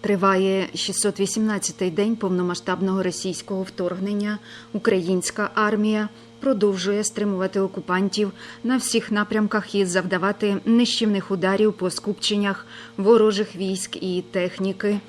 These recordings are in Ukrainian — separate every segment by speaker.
Speaker 1: Триває 618-й день повномасштабного російського вторгнення. Українська армія продовжує стримувати окупантів на всіх напрямках і завдавати нищівних ударів по скупченнях ворожих військ і техніки.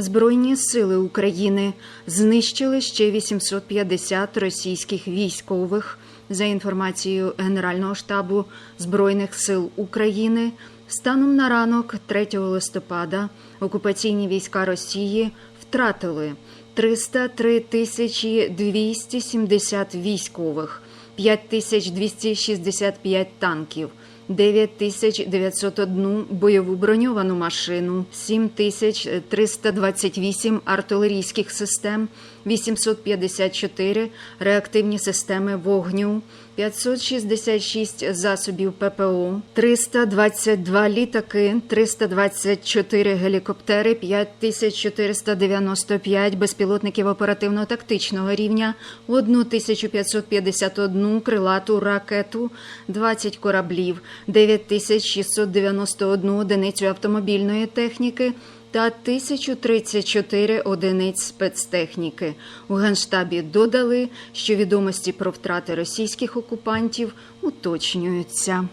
Speaker 1: Збройні сили України знищили ще 850 російських військових. За інформацією Генерального штабу Збройних сил України, станом на ранок 3 листопада окупаційні війська Росії втратили 303 тисячі 270 військових, 5265 танків, 9901 бойову броньовану машину, 7328 артилерійських систем, 854 реактивні системи вогню, 566 засобів ППО, 322 літаки, 324 гелікоптери, 5495 безпілотників оперативно-тактичного рівня, 1551 крилату ракету, 20 кораблів, 9691 одиницю автомобільної техніки та 1034 одиниць спецтехніки. У Генштабі додали, що відомості про втрати російських окупантів уточнюються.